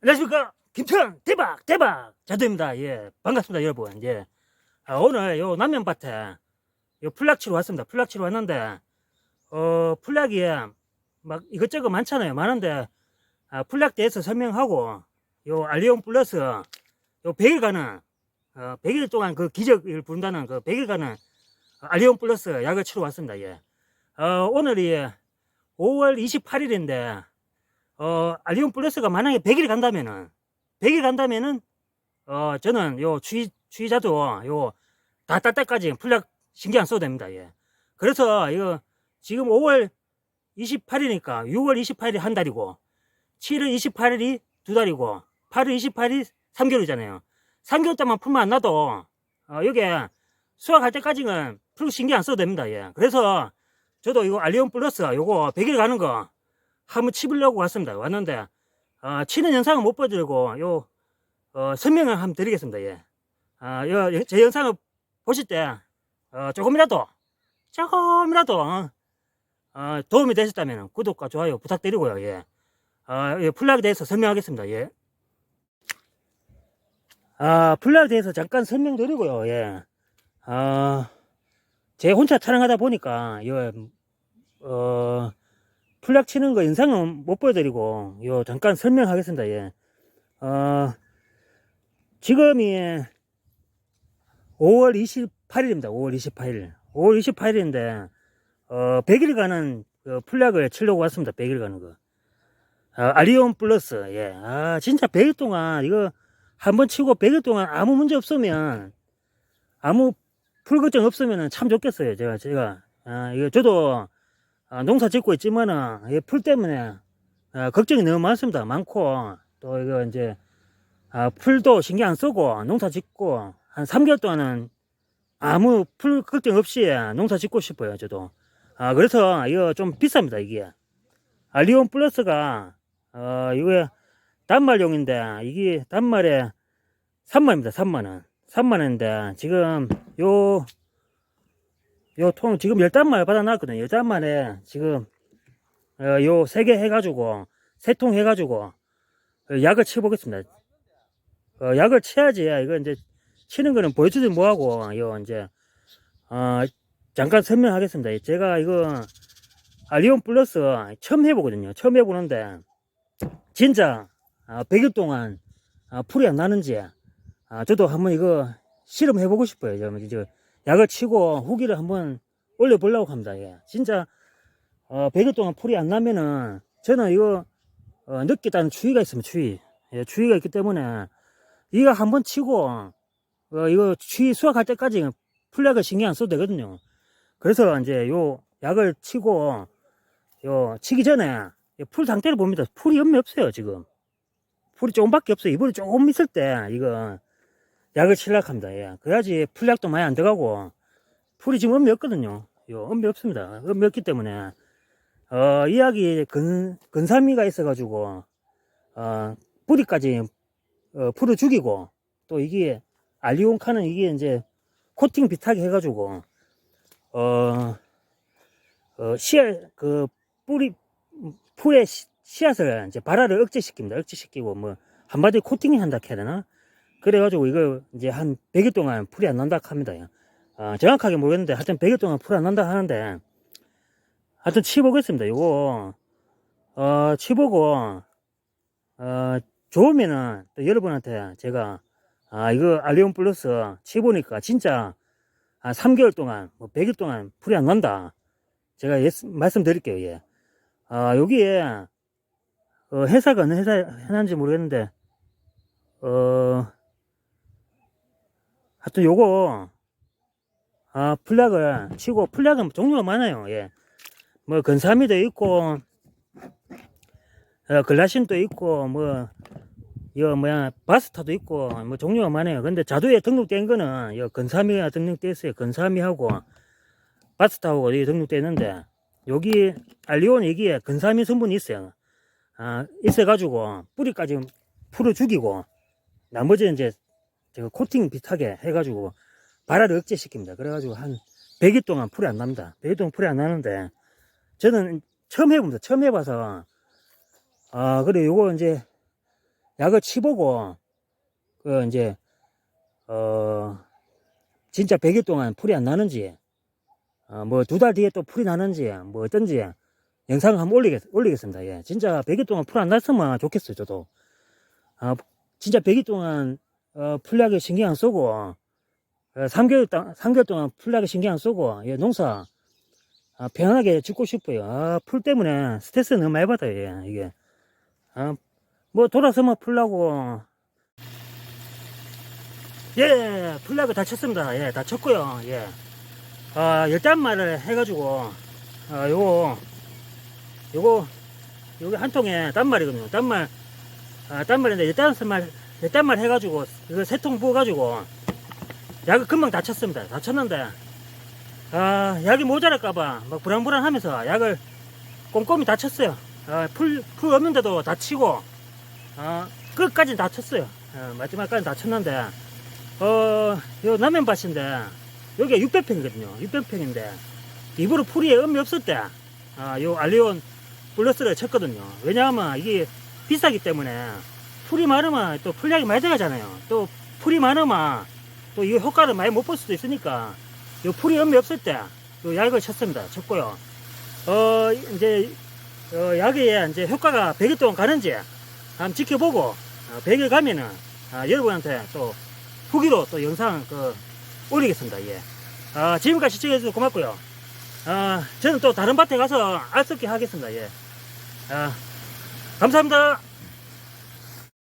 안녕하십니까. 김천 대박 대박. 자두입니다. 예 반갑습니다 여러분. 예. 아, 오늘 요 남면밭에 요 풀락 치러 왔습니다. 풀락 치러 왔는데 어 풀락이 막 이것저것 많잖아요. 많은데 아, 풀락 대해서 설명하고 요 알리온 플러스 요 100일 가는 어, 100일 동안 그 기적을 부른다는 그 100일 가는 알리온 플러스 약을 치러 왔습니다. 예. 어, 오늘이 5월 28일인데 어, 알리온 플러스가 만약에 100일 간다면은, 100일 간다면은, 어, 저는 요 주의, 주의자도 요, 다딸 때까지 풀약 신경 안 써도 됩니다, 예. 그래서, 이거, 지금 5월 28일이니까 6월 28일이 한 달이고, 7월 28일이 두 달이고, 8월 28일이 3개월이잖아요. 3개월 동안 풀만 안 나도, 어, 여기에 수확할 때까지는 풀 신경 안 써도 됩니다, 예. 그래서, 저도 이거 알리온 플러스 요거 100일 가는 거, 한번 치보려고 왔습니다. 왔는데, 어, 치는 영상은 못 보여드리고, 요, 어, 설명을 한번 드리겠습니다. 예. 아, 요, 제 영상을 보실 때, 어, 조금이라도, 조금이라도, 어, 어, 도움이 되셨다면 구독과 좋아요 부탁드리고요. 예. 어, 예, 플락에 대해서 설명하겠습니다. 예. 아, 플락에 대해서 잠깐 설명드리고요. 예. 아, 제 혼자 촬영하다 보니까, 요, 어, 풀락 치는 거 영상은 못 보여드리고 요 잠깐 설명하겠습니다 예. 어, 지금이 5월 28일입니다 5월 28일 5월 28일인데 어, 100일 가는 그 풀락을 치려고 왔습니다 100일 가는 거 아, 아리온 플러스 예. 아 진짜 100일 동안 이거 한번 치고 100일 동안 아무 문제 없으면 아무 풀 걱정 없으면 참 좋겠어요 제가 제가 아, 이거 저도 아, 농사 짓고 있지만은 이풀 때문에 아, 걱정이 너무 많습니다. 많고 또 이거 이제 아, 풀도 신경 안 쓰고 농사 짓고 한 3개월 동안은 아무 풀 걱정 없이 농사 짓고 싶어요. 저도. 아 그래서 이거 좀 비쌉니다. 이게 알리온 플러스가 어 이거 단말용인데 이게 단말에 3만입니다. 3만 원. 3만 원인데 지금 요 요 통 지금 열 단말 받아놨거든요. 열 단말에 지금 어, 요세 개 해가지고 세 통 해가지고 어, 약을 치보겠습니다. 어, 약을 치야지 이거 이제 치는 거는 보여주지 뭐하고 요 이제 어, 잠깐 설명하겠습니다. 제가 이거 알리온 플러스 처음 해보거든요. 처음 해보는데 진짜 아, 100일 동안 아, 풀이 안 나는지 아, 저도 한번 이거 실험해보고 싶어요. 저, 저, 약을 치고 후기를 한번 올려보려고 합니다. 예. 진짜 어, 100일 동안 풀이 안 나면은 저는 이거 어, 느끼다는 추위가 있으면 추위 예, 추위가 있기 때문에 이거 한번 치고 어, 이거 추위 수확할 때까지 풀약을 신경 안 써도 되거든요. 그래서 이제 요 약을 치고 요 치기 전에 풀 상태를 봅니다. 풀이 엄매 없어요 지금. 풀이 조금밖에 없어요. 이불이 조금 있을 때 이거 약을 치려고 합니다. 예. 그래야지 풀약도 많이 안 들어가고 풀이 지금 엄매 없거든요. 요 엄매 없습니다. 엄매 없기 때문에 어, 이 약이 근, 근삼미가 있어가지고 어, 뿌리까지 어, 풀어 죽이고 또 이게 알리온카는 이게 이제 코팅 비슷하게 해가지고 어, 어 씨앗 그 뿌리 풀의 씨- 씨앗을 이제 발화를 억제시킵니다. 억제시키고 뭐 한마디 코팅이 한다 해야 되나? 그래가지고 이거 이제 한 100일 동안 풀이 안 난다 합니다. 어, 정확하게 모르겠는데 하여튼 100일 동안 풀이 안 난다 하는데 하여튼 치보겠습니다. 이거 어, 치보고 어, 좋으면은 또 여러분한테 제가 아 이거 알리온 플러스 치보니까 진짜 한 3개월 동안 뭐 100일 동안 풀이 안 난다. 제가 예, 말씀드릴게요. 예. 아 여기에 어, 회사가 어느 회사 해놨는지 모르겠는데 어 하여튼 요거 아 풀약을 치고 풀약은 종류가 많아요. 예. 뭐 근사미도 있고 어, 글라신도 있고 뭐 이거 뭐야 바스타도 있고 뭐 종류가 많아요. 근데 자두에 등록된 거는 이 근사미가 등록돼 있어요. 근사미하고 바스타하고 여기 등록돼 있는데 여기 알리온 여기에 근사미 성분이 있어요. 아 있어 가지고 뿌리까지 풀어 죽이고 나머지는 이제 제가 코팅 비슷하게 해가지고 발화를 억제시킵니다. 그래가지고 한 100일 동안 풀이 안 납니다. 100일 동안 풀이 안 나는데 저는 처음 해봅니다. 처음 해봐서 아 그래 요거 이제 약을 치보고, 그, 이제, 어, 진짜 100일 동안 풀이 안 나는지, 어, 뭐, 두 달 뒤에 또 풀이 나는지, 뭐, 어떤지, 영상을 한번 올리겠, 올리겠습니다. 예. 진짜 100일 동안 풀 안 났으면 좋겠어요, 저도. 아, 진짜 100일 동안, 어, 풀약에 신경 안 쓰고, 어, 3개월, 동안 3개월 동안 풀약에 신경 안 쓰고, 예, 농사, 아, 편하게 짓고 싶어요. 아, 풀 때문에 스트레스 너무 많이 받아요, 예, 이게. 아, 뭐, 돌아서면 풀라고. 예, 풀약을 다 쳤습니다. 예, 다 쳤고요. 예. 아, 열단말을 해가지고, 아, 요거, 요거, 요게 한 통에 단말이거든요. 단말, 아, 단말인데 열단말, 열단말 해가지고, 이거 세 통 부어가지고, 약을 금방 다 쳤습니다. 다 쳤는데, 아, 약이 모자랄까봐, 막 불안불안하면서 약을 꼼꼼히 다 쳤어요. 아, 풀, 풀 없는데도 다 치고, 아, 끝까지 다 쳤어요. 아, 마지막까지 다 쳤는데, 어, 요 남면밭인데, 여기가 600평이거든요. 600평인데, 입으로 풀이 음이 없을 때, 아, 요 알리온 플러스를 쳤거든요. 왜냐하면 이게 비싸기 때문에, 풀이 많으면 또 풀약이 많이 들어가잖아요. 또 풀이 많으면 또 이 효과를 많이 못 볼 수도 있으니까, 요 풀이 음이 없을 때, 요 약을 쳤습니다. 쳤고요. 어, 이제, 어, 약이 이제 효과가 100일 동안 가는지 한번 지켜보고, 어, 100일 가면은, 아, 여러분한테 또 후기로 또 영상 그 올리겠습니다. 예. 아, 지금까지 시청해주셔서 고맙고요. 아, 저는 또 다른 밭에 가서 알썩게 하겠습니다. 예. 아, 감사합니다.